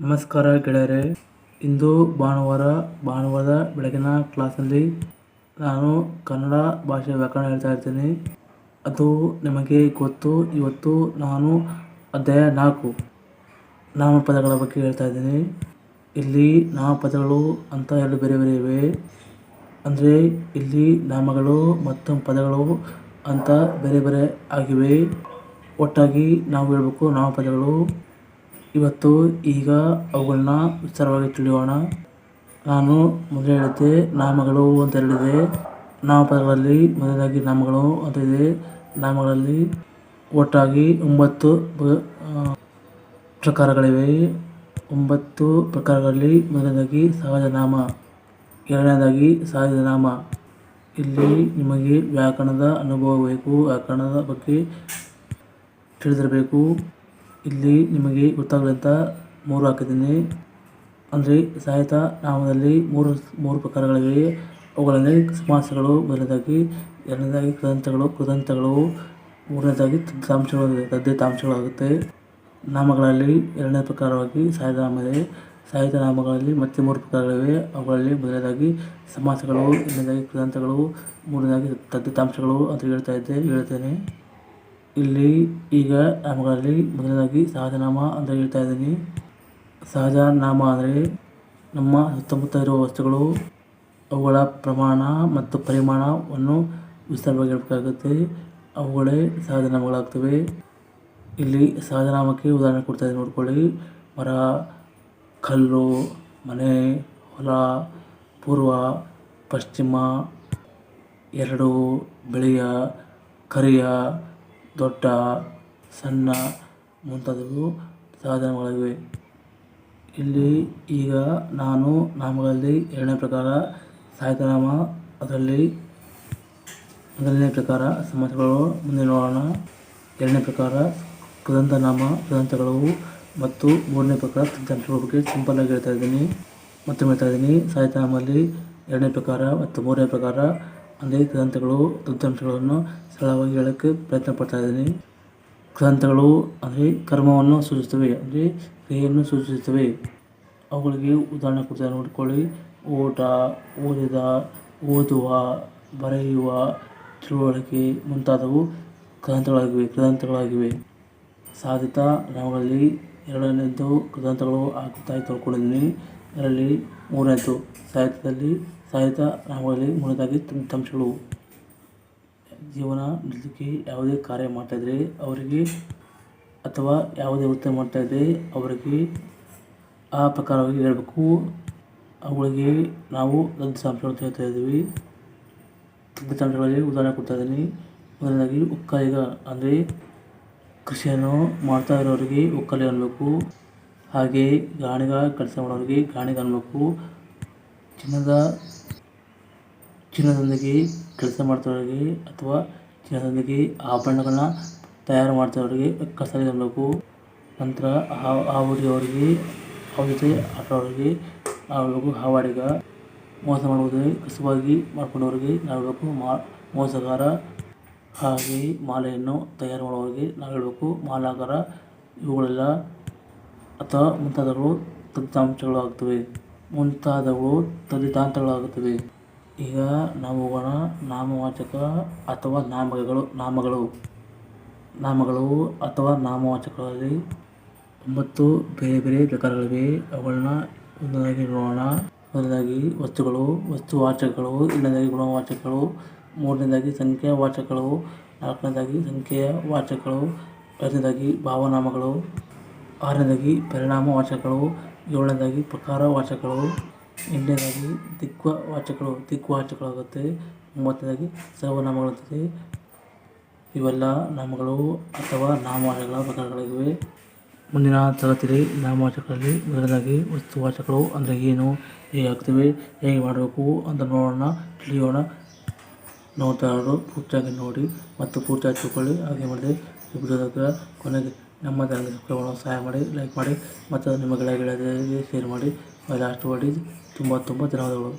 ನಮಸ್ಕಾರ ಗೆಳೆಯರೆ. ಇಂದು ಭಾನುವಾರ, ಭಾನುವಾರದ ಬೆಳಗಿನ ಕ್ಲಾಸಲ್ಲಿ ನಾನು ಕನ್ನಡ ಭಾಷೆ ವ್ಯಾಕರಣ ಹೇಳ್ತಾ ಇರ್ತೀನಿ. ಅದು ನಿಮಗೆ ಗೊತ್ತು. ಇವತ್ತು ನಾನು ಅಧ್ಯಾಯ ನಾಲ್ಕು ನಾಮಪದಗಳ ಬಗ್ಗೆ ಹೇಳ್ತಾ ಇದ್ದೀನಿ. ಇಲ್ಲಿ ನಾಮಪದಗಳು ಅಂತ ಎರಡು ಬೇರೆ ಬೇರೆ ಇವೆ. ಅಂದರೆ ಇಲ್ಲಿ ನಾಮಗಳು ಮತ್ತು ಪದಗಳು ಅಂತ ಬೇರೆ ಬೇರೆ ಆಗಿವೆ. ಒಟ್ಟಾಗಿ ನಾವು ಹೇಳಬೇಕು ನಾಮಪದಗಳು. ಇವತ್ತು ಈಗ ಅವುಗಳನ್ನ ವಿಸ್ತಾರವಾಗಿ ತಿಳಿಯೋಣ. ನಾನು ಮೊದಲು ಹೇಳಿದ್ದೆ, ನಾಮಗಳು ಅಂತ ಹೇಳಿದೆ ನಾಮಪದಗಳಲ್ಲಿ ಮೊದಲಾಗಿ ನಾಮಗಳು ಅಂತ ಇದೆ ನಾಮಗಳಲ್ಲಿ ಒಟ್ಟಾಗಿ ಒಂಬತ್ತು ಪ್ರಕಾರಗಳಿವೆ. ಒಂಬತ್ತು ಪ್ರಕಾರಗಳಲ್ಲಿ ಮೊದಲನೇದಾಗಿ ಸಹಜನಾಮ ಎರಡನೇದಾಗಿ ಸಹಜನಾಮ ಇಲ್ಲಿ ನಿಮಗೆ ವ್ಯಾಕರಣದ ಅನುಭವ ಬೇಕು, ವ್ಯಾಕರಣದ ಬಗ್ಗೆ ತಿಳಿದಿರಬೇಕು. ಇಲ್ಲಿ ನಿಮಗೆ ಗೊತ್ತಾಗದಂತ ಮೂರು ಹಾಕಿದ್ದೀನಿ. ಅಂದರೆ ಸಾಹಿತ್ಯ ನಾಮದಲ್ಲಿ ಮೂರು ಮೂರು ಪ್ರಕಾರಗಳಿವೆ ಅವುಗಳಲ್ಲಿ ಸಮಾಸಗಳು, ಮೊದಲನೇದಾಗಿ ಎರಡನೇದಾಗಿ ಕೃದಂತಗಳು ಕೃದಂತಗಳು ಮೂರನೇದಾಗಿ ತದ್ದಾಂಶಗಳು ತದ್ದಿತಾಂಶಗಳಾಗುತ್ತೆ ನಾಮಗಳಲ್ಲಿ ಎರಡನೇ ಪ್ರಕಾರವಾಗಿ ಸಾಹಿತ್ಯ ನಾಮ ಇದೆ. ಸಾಹಿತ್ಯ ನಾಮಗಳಲ್ಲಿ ಮತ್ತೆ ಮೂರು ಪ್ರಕಾರಗಳಿವೆ. ಅವುಗಳಲ್ಲಿ ಮೊದಲನೇದಾಗಿ ಸಮಾಸಗಳು, ಎರಡನೇದಾಗಿ ಕೃದಂತಗಳು ಮೂರನೇದಾಗಿ ತದ್ದಿತಾಂಶಗಳು ಅಂತ ಹೇಳ್ತಾ ಇದ್ದೆ, ಹೇಳ್ತೇನೆ. ಇಲ್ಲಿ ಈಗ ನಾಮಗಳಲ್ಲಿ ಮೊದಲನೇದಾಗಿ ಸಹಜನಾಮ ಅಂತ ಹೇಳ್ತಾ ಇದ್ದೀನಿ. ಸಹಜನಾಮ ಅಂದರೆ ನಮ್ಮ ಸುತ್ತಮುತ್ತ ಇರುವ ವಸ್ತುಗಳು, ಅವುಗಳ ಪ್ರಮಾಣ ಮತ್ತು ಪರಿಮಾಣವನ್ನು ವಿಸ್ತಾರವಾಗಿ ಹೇಳಬೇಕಾಗುತ್ತೆ. ಅವುಗಳೇ ಸಹಜನಾಮಗಳಾಗ್ತವೆ. ಇಲ್ಲಿ ಸಹಜನಾಮಕ್ಕೆ ಉದಾಹರಣೆ ಕೊಡ್ತಾ ಇದ್ದೀನಿ ನೋಡ್ಕೊಳ್ಳಿ. ಮರ, ಕಲ್ಲು, ಮನೆ, ಹೊಲ, ಪೂರ್ವ, ಪಶ್ಚಿಮ, ಎರಡು, ಬಿಳಿಯ, ಕರಿಯ ದೊಡ್ಡ, ಸಣ್ಣ ಮುಂತಾದವು ಸಾಧನಗಳಿವೆ. ಇಲ್ಲಿ ಈಗ ನಾನು ನಾಮಗಳಲ್ಲಿ ಎರಡನೇ ಪ್ರಕಾರ ಸಾಹಿತ್ಯನಾಮ, ಅದರಲ್ಲಿ ಮೊದಲನೇ ಪ್ರಕಾರ ಸಮಾಸಗಳು ಮುಂದೆ ನೋಡೋಣ. ಎರಡನೇ ಪ್ರಕಾರ ಕೃದಂತನಾಮ ಕೃದಂತಗಳು ಮತ್ತು ಮೂರನೇ ಪ್ರಕಾರ ತದ್ಧಾಂಶಗಳ ಬಗ್ಗೆ ಸಿಂಪಲ್ ಆಗಿ ಹೇಳ್ತಾ ಇದ್ದೀನಿ. ಮತ್ತೆ ಹೇಳ್ತಾ ಇದ್ದೀನಿ ಸಾಹಿತ್ಯನಾಮಲ್ಲಿ ಎರಡನೇ ಪ್ರಕಾರ ಮತ್ತು ಮೂರನೇ ಪ್ರಕಾರ ಅಂದರೆ ಗ್ರಂಥಗಳು ತಂತ್ರಾಂಶಗಳನ್ನು ಸರಳವಾಗಿ ಹೇಳೋಕ್ಕೆ ಪ್ರಯತ್ನ ಪಡ್ತಾ ಇದ್ದೀನಿ. ಗ್ರಂಥಗಳು ಅಂದರೆ ಕರ್ಮವನ್ನು ಸೂಚಿಸುತ್ತವೆ, ಅಂದರೆ ಕ್ರಿಯೆಯನ್ನು ಸೂಚಿಸುತ್ತವೆ. ಅವುಗಳಿಗೆ ಉದಾಹರಣೆ ಕೊಡ್ತಾರೆ ನೋಡಿಕೊಳ್ಳಿ. ಓಟ, ಓದಿದ, ಓದುವ, ಬರೆಯುವ, ತಿಳುವಳಿಕೆ ಮುಂತಾದವು ಗ್ರಂಥಗಳಾಗಿವೆ ಗ್ರಂಥಗಳಾಗಿವೆ. ಸಾಧಿತ ನಾವುಗಳಲ್ಲಿ ಎರಡನೇದ್ದು ಗ್ರಂಥಗಳು ಆಗುತ್ತಾ ತೊಳ್ಕೊಂಡಿದ್ದೀನಿ ಅದರಲ್ಲಿ ಮೂರನೇದು ಸಾಹಿತ್ಯದಲ್ಲಿ ಸಾಹಿತ್ಯ ನಾವುಗಳಲ್ಲಿ ಮೂರನೇದಾಗಿ ತಂತ್ರಾಂಶಗಳು ಜೀವನ ನಡೆಸಲಿಕ್ಕೆ ಯಾವುದೇ ಕಾರ್ಯ ಮಾಡ್ತಾಯಿದ್ರೆ ಅವರಿಗೆ ಅಥವಾ ಯಾವುದೇ ವೃತ್ತಿ ಮಾಡ್ತಾಯಿದ್ರೆ ಅವರಿಗೆ ಆ ಪ್ರಕಾರವಾಗಿ ಹೇಳಬೇಕು. ಅವುಗಳಿಗೆ ನಾವು ತಂತ್ರಾಂಶಗಳು ಹೇಳ್ತಾ ಇದ್ದೀವಿ. ತಂತ್ರಾಂಶಗಳಲ್ಲಿ ಉದಾಹರಣೆ ಕೊಡ್ತಾ ಇದ್ದೀನಿ. ಮೊದಲನೇದಾಗಿ ಒಕ್ಕಲಿಗ ಅಂದರೆ ಕೃಷಿಯನ್ನು ಮಾಡ್ತಾ ಇರೋರಿಗೆ ಒಕ್ಕಲಿಗ ಅನ್ನಬೇಕು ಹಾಗೆ ಗಾಣಿಗ ಕೆಲಸ ಮಾಡೋರಿಗೆ ಗಾಣಿಗ ಅನ್ನಬೇಕು ಚಿನ್ನದ ಚಿನ್ನದೊಂದಿಗೆ ಕೆಲಸ ಮಾಡ್ತವರಿಗೆ ಅಥವಾ ಚಿನ್ನದೊಂದಿಗೆ ಆಭರಣಗಳನ್ನ ತಯಾರು ಮಾಡ್ತವರಿಗೆ ಕಸಾಯಿ ಅನ್ನಬೇಕು ನಂತರ ಹಾವು ಹಿಡಿಯೋರಿಗೆ ಅವ್ರ ಜೊತೆ ಆಟ ಆಡೋರಿಗೆ ನಾವು ಹೇಳಬೇಕು ಹಾವಾಡಿಗ ಮೋಸ ಮಾಡುವುದೇ ಕಸುಬಾಗಿ ಮಾಡ್ಕೊಂಡವರಿಗೆ ನಾವು ಹೇಳಬೇಕು ಮಾ, ಮೋಸಗಾರ ಹಾಗೆ ಮಾಲೆಯನ್ನು ತಯಾರು ಮಾಡುವವರಿಗೆ ನಾವು ಹೇಳಬೇಕು ಮಾಲಾಗಾರ ಇವುಗಳೆಲ್ಲ ಅಥವಾ ಮುಂತಾದವುಗಳು ತಂತ್ರಾಂಶಗಳಾಗುತ್ತವೆ ಮುಂತಾದವುಗಳು ತದ್ದಿತಾಂತಗಳಾಗುತ್ತವೆ ಈಗ ನಾವು ಹೋಗೋಣ ನಾಮವಾಚಕ ಅಥವಾ ನಾಮಗಳು ನಾಮಗಳು. ನಾಮಗಳು ಅಥವಾ ನಾಮವಾಚಕಗಳಲ್ಲಿ ಒಂಬತ್ತು ಬೇರೆ ಬೇರೆ ಪ್ರಕಾರಗಳಿವೆ. ಅವುಗಳನ್ನ ಒಂದೊಂದಾಗಿ ನೋಡೋಣ. ಮೊದಲನೇದಾಗಿ ವಸ್ತುಗಳು, ವಸ್ತುವಾಚಕಗಳು, ಎರಡನೇದಾಗಿ ಗುಣವಾಚಕಗಳು, ಮೂರನೇದಾಗಿ ಸಂಖ್ಯಾವಾಚಕಗಳು, ನಾಲ್ಕನೇದಾಗಿ ಸಂಖ್ಯೆಯ ವಾಚಕಗಳು ಐದನೇದಾಗಿ ಭಾವನಾಮಗಳು, ಆರನೇದಾಗಿ ಪರಿಣಾಮವಾಚಕಗಳು, ಏಳನೇದಾಗಿ ಪ್ರಕಾರವಾಚಕಗಳು. ಎಂಟನೇದಾಗಿ ದಿಕ್ವಾಚಕಗಳು ದಿಕ್ವಾಚಕಗಳಾಗುತ್ತೆ ಒಂಬತ್ತನೇದಾಗಿ ಸರ್ವನಾಮಗಳಾಗುತ್ತದೆ ಇವೆಲ್ಲ ನಾಮಗಳು ಅಥವಾ ನಾಮವಾಚಕಗಳ ಪ್ರಕಾರಗಳಾಗಿವೆ ಮುಂದಿನ ತರಗತಿಯಲ್ಲಿ ನಾಮವಾಚಕಗಳಲ್ಲಿ ಮೊದಲನೇದಾಗಿ ವಸ್ತುವಾಚಕಗಳು ಅಂದರೆ ಏನು, ಹೇಗೆ ಆಗ್ತವೆ, ಹೇಗೆ ಮಾಡಬೇಕು ಅಂತ ನೋಡೋಣ, ತಿಳಿಯೋಣ. ನೋಡ್ತಾ ಇರೋರು ಪೂರ್ತಿಯಾಗಿ ನೋಡಿ ಮತ್ತು ಪೂರ್ತಿಯಾಗಿ ತಿಳ್ಕೊಳ್ಳಿ. ಹಾಗೆ ಮಾಡಿದೆ ಬಿಡೋದಕ್ಕೆ ಕೊನೆಗೆ ನಮ್ಮ ಸಹಾಯ ಮಾಡಿ ಲೈಕ್ ಮಾಡಿ ಮತ್ತು ನಿಮ್ಮ ಗೆಳೆಯ ಗೆಳೆಯರಿಗೆ ಶೇರ್ ಮಾಡಿ. ಲಾಸ್ಟ್ ಮಾಡಿ ತುಂಬ ತುಂಬ ಧನ್ಯವಾದಗಳು